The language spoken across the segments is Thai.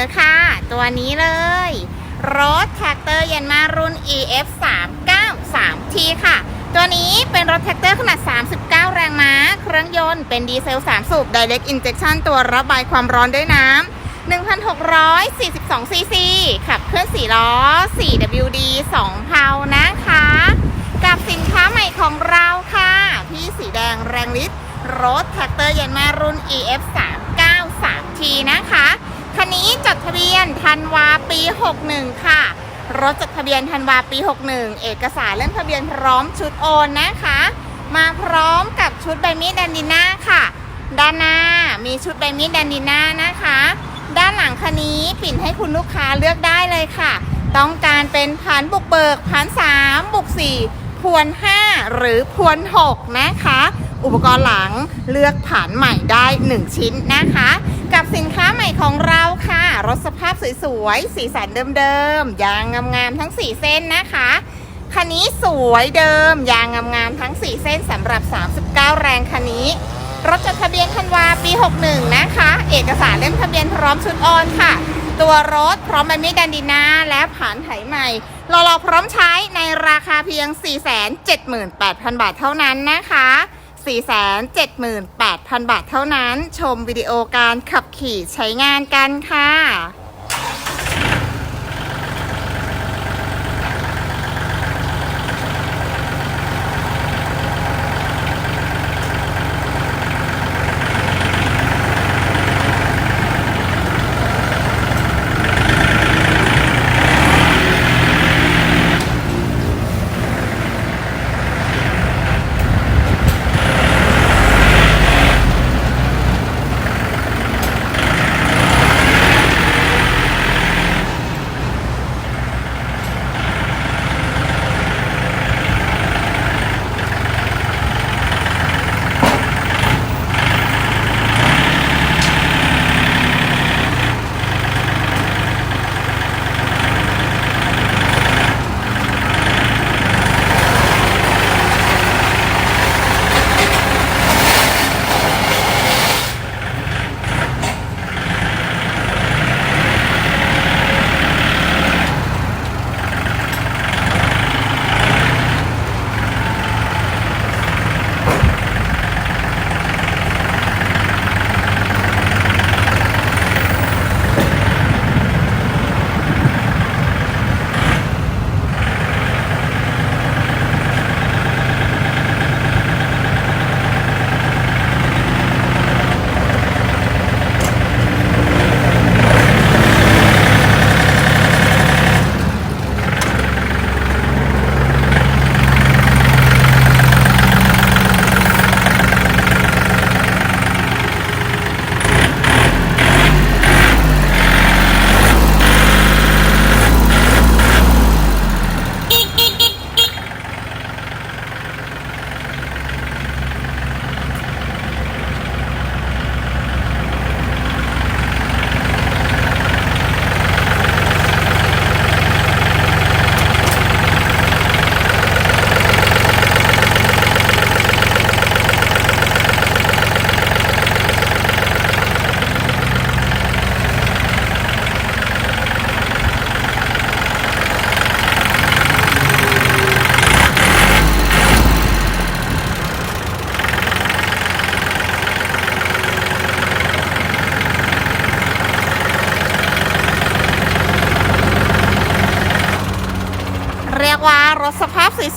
อค่ะ ตัวนี้เลย รถแท็กเตอร์ยันมารุ่น EF 3 9 3 T ค่ะ ตัวนี้เป็นรถแท็กเตอร์ขนาด 39 แรงม้า เครื่องยนต์เป็นดีเซล 3 สูบ Direct Injection ตัวระบายความร้อนด้วยน้ำ1,642ซีซีขับเคลื่อน4ล้อ 4WD 2เพานะคะ กับสินค้าใหม่ของเราค่ะ พี่สีแดงแรงฤทธิ์รถแท็กเตอร์ยันมารุ่น EF 3 9 3 T นะคะ คันนี้จดทะเบียนธันวาปี 61 ค่ะ รถจดทะเบียนธันวาปี 61 เอกสารเล่มทะเบียนพร้อมชุดโอนนะคะ มาพร้อมกับชุดใบมีดแดนดิน่าค่ะ ด้านหน้ามีชุดใบมีดแดนดิน่านะคะ ด้านหลังคันนี้ปิ่นให้คุณลูกค้าเลือกได้เลยค่ะ ต้องการเป็นพันบุกเบิกพันสามบุกสี่พวน5หรือพวน6นะคะ อุปกรณ์หลังเลือกผ่านใหม่ได้ 1 ชิ้นนะคะ กับสินค้าใหม่ของเราค่ะ รถสภาพสวยๆ สีสันเดิมๆ ยางงามๆ ทั้ง 4 เส้นนะคะคันนี้สวยเดิม ยางงามๆ ทั้ง 4 เส้นสำหรับ 39 แรงคันนี้ รถจดทะเบียนธันวาปี 61 นะคะ เอกสารเล่มทะเบียนพร้อมชุดออนค่ะ ตัวรถพร้อมใบมีดแดนดินาและผ่านไถใหม่รอรอพร้อมใช้ในราคาเพียง 478,000 บาทเท่านั้นนะคะ 478,000 บาทเท่านั้น ชมวิดีโอการขับขี่ใช้งานกันค่ะ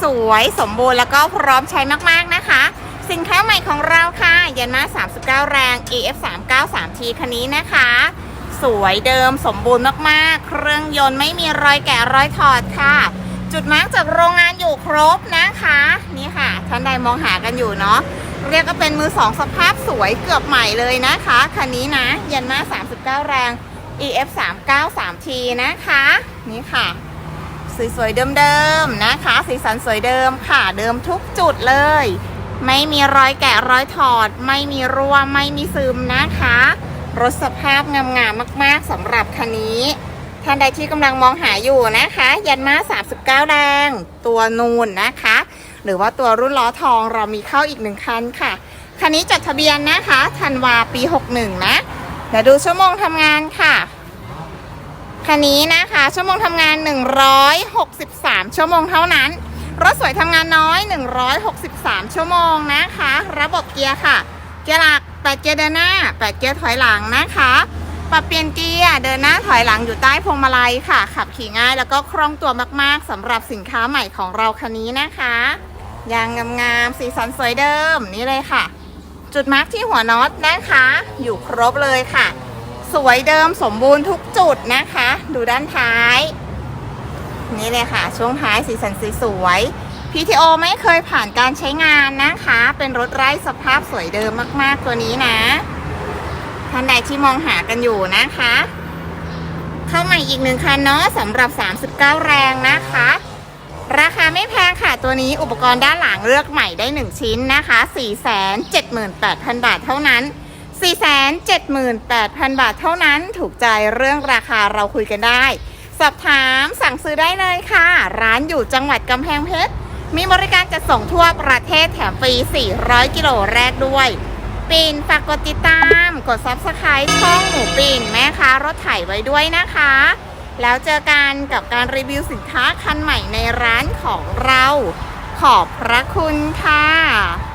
สวยๆ สมบูรณ์แล้วก็พร้อมใช้มากๆนะคะ สินค้าใหม่ของเราค่ะยันมา 39 แรง EF 3 9 3 T คันนี้นะคะ สวยเดิมสมบูรณ์มากๆ เครื่องยนต์ไม่มีรอยแกะรอยถอดค่ะ จุดมาร์กจากโรงงานอยู่ครบนะคะ นี่ค่ะท่านใดมองหากันอยู่เนาะเรียกก็เป็นมือสองสภาพสวยเกือบใหม่เลยนะคะคันนี้นะยันมา 39 แรง EF 3 9 3 T นะคะ นี่ค่ะ สวยๆเดิมๆนะคะ สีสันสวยเดิมค่ะเดิมทุกจุดเลย ไม่มีรอยแกะรอยถอด ไม่มีรั่วไม่มีซึมนะคะ รถสภาพงามๆมากๆสำหรับคันนี้ท่านใดที่กำลังมองหาอยู่นะคะ ยันมา 39แรงตัวนูนนะคะ หรือว่าตัวรุ่นล้อทองเรามีเข้าอีกหนึ่งคันค่ะ คันนี้จดทะเบียนนะคะธันวาปี 61 นะเดี๋ยวดูชั่วโมงทำงานค่ะ คันนี้นะคะ ชั่วโมงทำงาน 163 ชั่วโมงเท่านั้น รถสวยทำงานน้อย 163 ชั่วโมงนะคะ ระบบเกียร์ค่ะ เกียร์หลัก8เกียร์เดินหน้า8เกียร์ถอยหลังนะคะ ปรับเปลี่ยนเกียร์เดินหน้าถอยหลังอยู่ใต้พวงมาลัยค่ะ ขับขี่ง่ายแล้วก็คล่องตัวมากๆสำหรับสินค้าใหม่ของเราคันนี้นะคะยางงามๆสีสันสวยเดิมนี่เลยค่ะ จุดมาร์กที่หัวน็อตนะคะ อยู่ครบเลยค่ะ สวยเดิมสมบูรณ์ทุกจุดนะคะ ดูด้านท้าย นี่เลยค่ะ ช่วงท้ายสีสันสีสวย PTO ไม่เคยผ่านการใช้งานนะคะ เป็นรถไร้สภาพสวยเดิมมากๆตัวนี้นะ ท่านใดที่มองหากันอยู่นะคะ เข้าใหม่อีกหนึ่งคันเนาะสำหรับ 39 แรงนะคะราคาไม่แพงค่ะตัวนี้อุปกรณ์ด้านหลังเลือกใหม่ได้ 1 ชิ้นนะคะ 478,000 บาทเท่านั้น 478,000 บาทเท่านั้นถูกใจเรื่องราคาเราคุยกันได้ สอบถามสั่งซื้อได้เลยค่ะ ร้านอยู่จังหวัดกำแพงเพชร มีบริการจัดส่งทั่วประเทศแถมฟรี 400 กิโลแรกด้วย ปิ่นฝากกดติดตาม กด Subscribe ช่องหมูปิ่นแม่ค้ารถไถไว้ด้วยนะคะ แล้วเจอกันกับการรีวิวสินค้าคันใหม่ในร้านของเรา ขอบพระคุณค่ะ